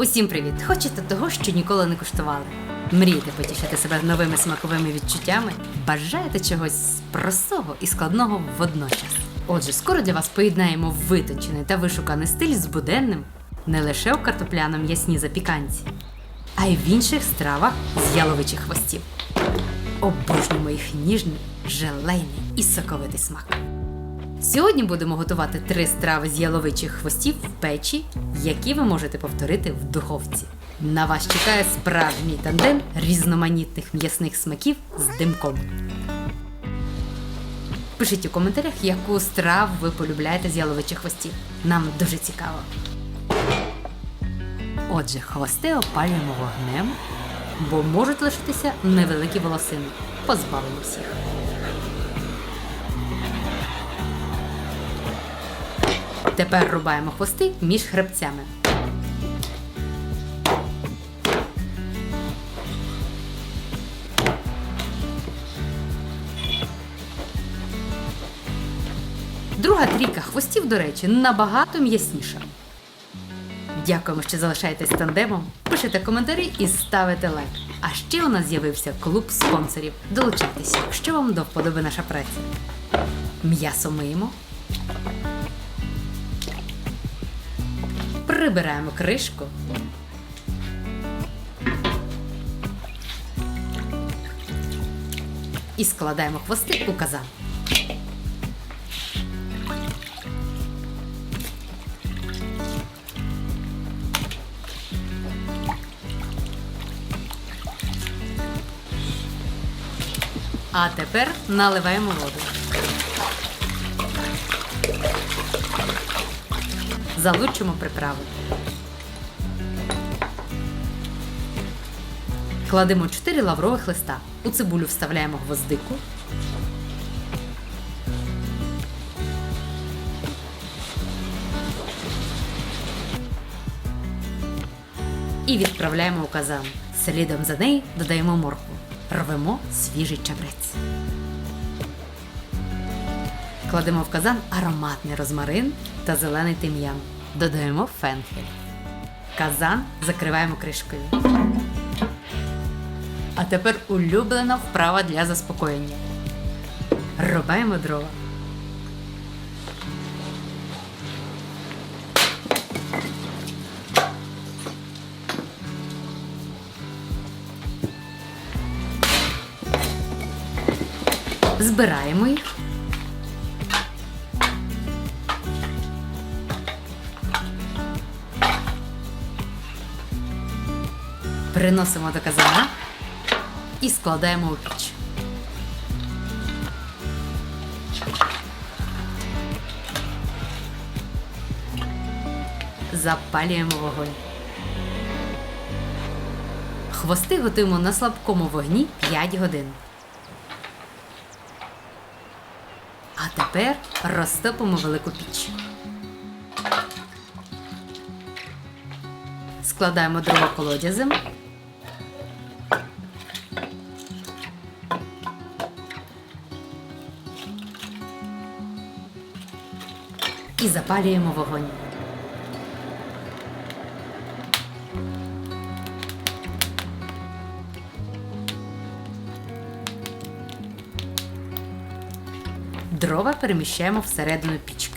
Усім привіт! Хочете того, що ніколи не куштували? Мрієте потішити себе новими смаковими відчуттями? Бажаєте чогось простого і складного водночас? Отже, скоро для вас поєднаємо витончений та вишуканий стиль з буденним не лише у картопляному ясні запіканці, а й в інших стравах з яловичих хвостів. Обожнюємо їх ніжний, желейний і соковитий смак. Сьогодні будемо готувати три страви з яловичих хвостів в печі, які ви можете повторити в духовці. На вас чекає справжній тандем різноманітних м'ясних смаків з димком. Пишіть у коментарях, яку страву ви полюбляєте з яловичих хвостів. Нам дуже цікаво. Отже, хвости опалюємо вогнем, бо можуть лишитися невеликі волосини. Позбавимося їх. Тепер рубаємо хвости між хребцями. Друга трійка хвостів, до речі, набагато м'ясніша. Дякуємо, що залишаєтесь тандемом, пишете коментарі і ставите лайк. А ще у нас з'явився клуб спонсорів. Долучайтеся, якщо вам до вподоби наша праця. М'ясо миємо. Прибираємо кришку. І складаємо хвости у казан. А тепер наливаємо воду. Залучимо приправи. Кладемо 4 лаврових листа. У цибулю вставляємо гвоздику. І відправляємо у казан. Слідом за нею додаємо моркву. Рвемо свіжий чабрець. Кладемо в казан ароматний розмарин та зелений тим'ян. Додаємо фенхель. Казан закриваємо кришкою. А тепер улюблена вправа для заспокоєння. Рубаємо дрова. Збираємо їх. Приносимо до казана і складаємо у піч. Запалюємо вогонь. Хвости готуємо на слабкому вогні 5 годин. А тепер розтопимо велику піч. Складаємо дрова колодязем. Запалюємо вогонь. Дрова переміщаємо всередину пічки.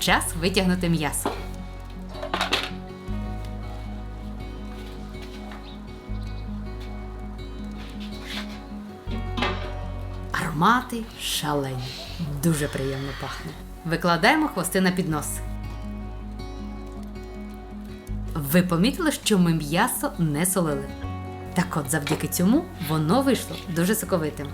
Час витягнути м'ясо. Аромати шалені. Дуже приємно пахне. Викладаємо хвости на піднос. Ви помітили, що ми м'ясо не солили. Так от завдяки цьому воно вийшло дуже соковитим.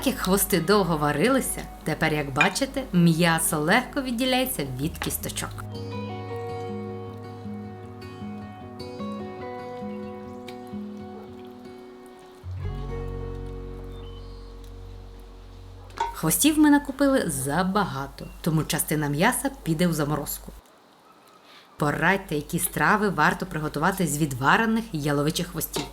Так як хвости довго варилися, тепер, як бачите, м'ясо легко відділяється від кісточок. Хвостів ми накупили забагато, тому частина м'яса піде в заморозку. Порадьте, які страви варто приготувати з відварених яловичих хвостів.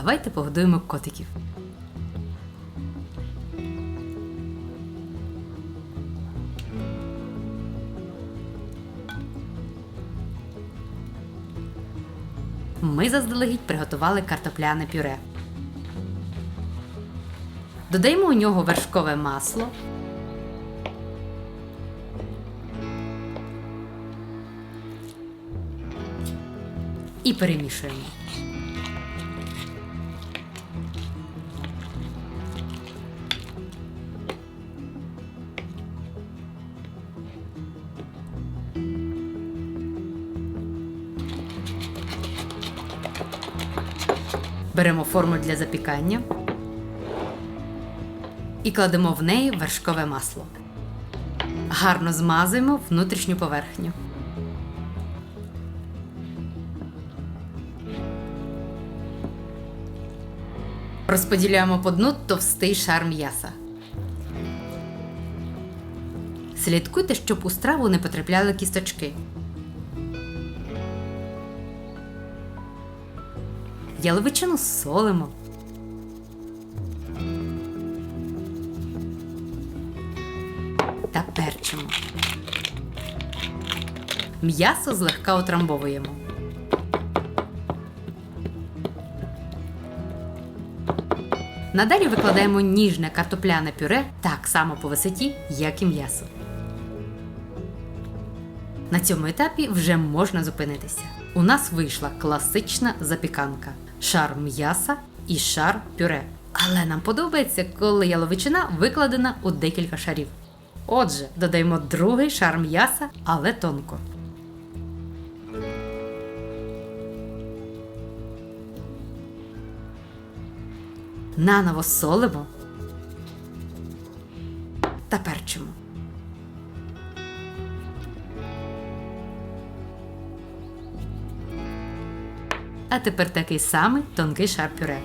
Давайте погодуємо котиків. Ми заздалегідь приготували картопляне пюре. Додаємо у нього вершкове масло. І перемішуємо. Беремо форму для запікання і кладемо в неї вершкове масло. Гарно змазуємо внутрішню поверхню. Розподіляємо по дну товстий шар м'яса. Слідкуйте, щоб у страву не потрапляли кісточки. Яловичину солимо. Та перчимо. М'ясо злегка утрамбовуємо. Надалі викладаємо ніжне картопляне пюре так само по висоті, як і м'ясо. На цьому етапі вже можна зупинитися. У нас вийшла класична запіканка: шар м'яса і шар пюре. Але нам подобається, коли яловичина викладена у декілька шарів. Отже, додаємо другий шар м'яса, але тонко. Наново солимо та перчимо. А тепер такий самий тонкий шар пюре.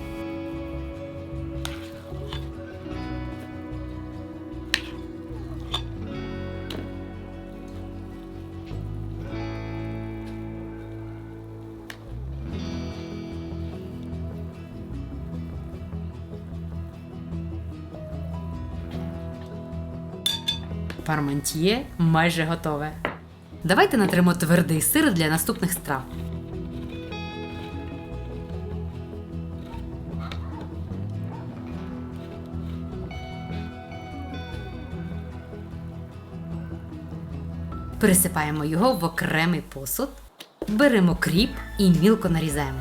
Пармантьє майже готове. Давайте натримо твердий сир для наступних страв. Пересипаємо його в окремий посуд, беремо кріп і мілко нарізаємо.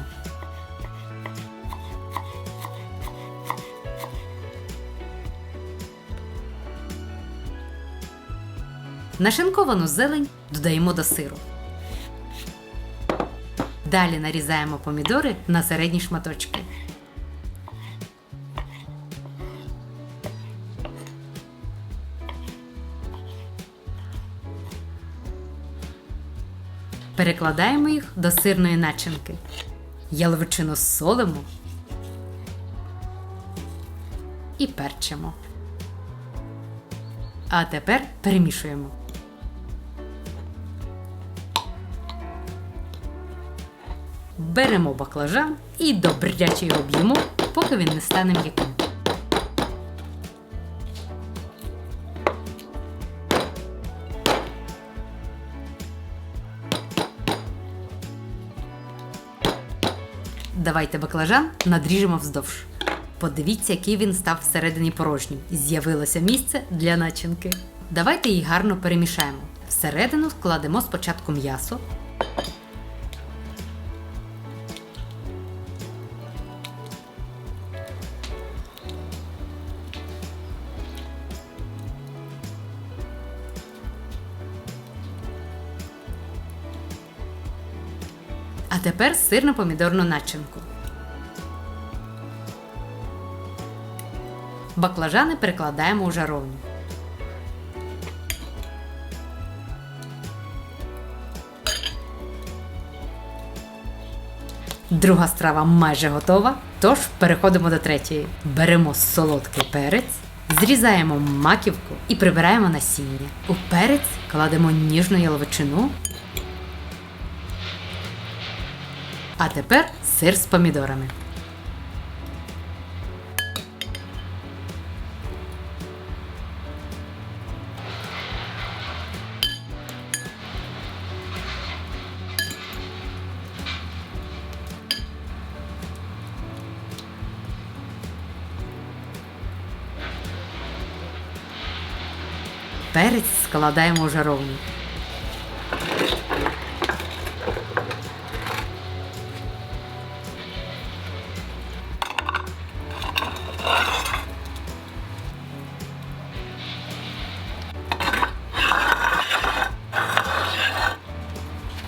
Нашинковану зелень додаємо до сиру. Далі нарізаємо помідори на середні шматочки. Перекладаємо їх до сирної начинки. Яловичину солимо і перчимо. А тепер перемішуємо. Беремо баклажан і добряче його б'ємо, поки він не стане м'яким. Давайте баклажан надріжемо вздовж. Подивіться, який він став всередині порожнім. З'явилося місце для начинки. Давайте її гарно перемішаємо. Всередину складемо спочатку м'ясо. А тепер сирно-помідорну начинку. Баклажани перекладаємо у жаровню. Друга страва майже готова, тож переходимо до третьої. Беремо солодкий перець, зрізаємо маківку і прибираємо насіння. У перець кладемо ніжну яловичину. А тепер сир з помідорами. Перець складаємо у жаровню.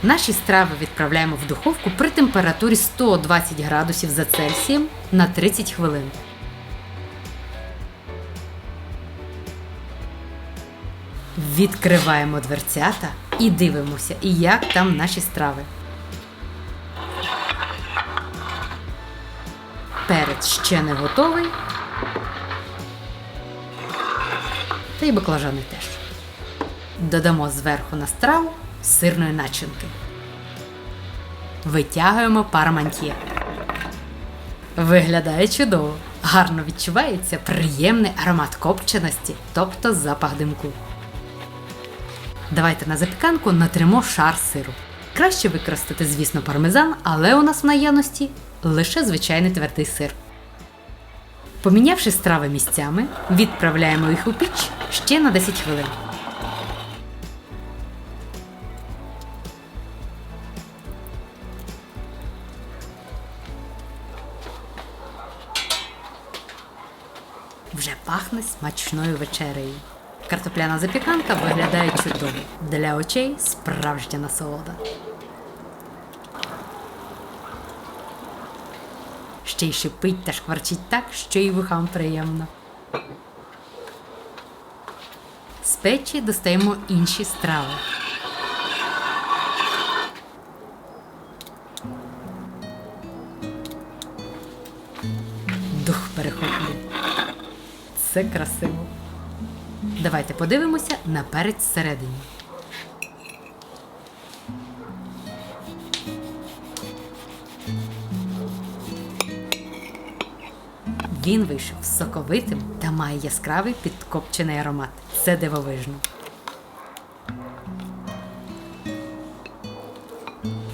Наші страви відправляємо в духовку при температурі 120 градусів за Цельсієм на 30 хвилин. Відкриваємо дверцята і дивимося, як там наші страви. Перець ще не готовий. Та й баклажани теж. Додамо зверху на страву сирної начинки. Витягуємо пармантьє. Виглядає чудово. Гарно відчувається приємний аромат копченості, тобто запах димку. Давайте на запіканку натримо шар сиру. Краще використати, звісно, пармезан, але у нас в наявності лише звичайний твердий сир. Помінявши страви місцями, відправляємо їх у піч ще на 10 хвилин. Вже пахне смачною вечерею. Картопляна запіканка виглядає чудово. Для очей справжня насолода. Ще й шипить та шкварчить так, що й вухам приємно. З печі достаємо інші страви. Дух перехоплює. Це красиво. Давайте подивимося на перець всередині. Він вийшов соковитим та має яскравий підкопчений аромат. Це дивовижно.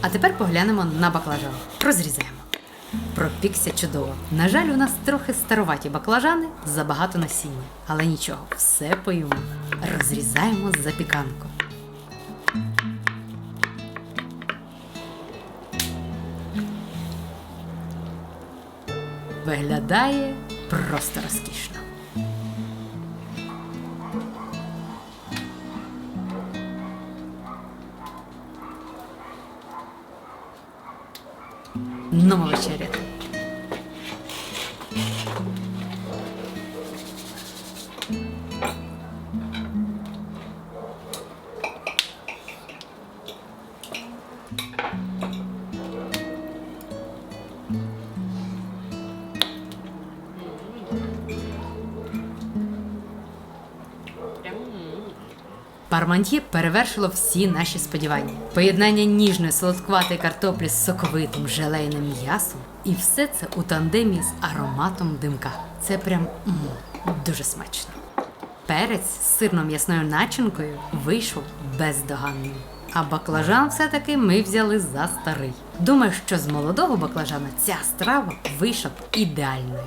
А тепер поглянемо на баклажан. Розрізаємо. Пропікся чудово. На жаль, у нас трохи староваті баклажани, забагато насіння. Але нічого, все поїмо. Розрізаємо запіканку. Виглядає просто розкішно. Ну, вечеряти. Пармантьє перевершило всі наші сподівання. Поєднання ніжної солодкуватої картоплі з соковитим желейним м'ясом. І все це у тандемі з ароматом димка. Це прям м, дуже смачно. Перець з сирно-м'ясною начинкою вийшов бездоганним. А баклажан все-таки ми взяли за старий. Думаю, що з молодого баклажана ця страва вийшла б ідеальною.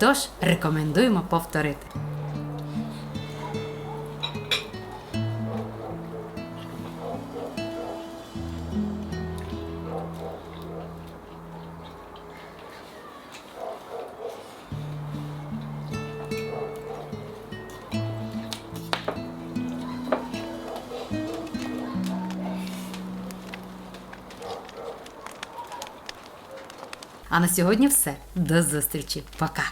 Тож рекомендуємо повторити. А на сьогодні все. До зустрічі. Пока!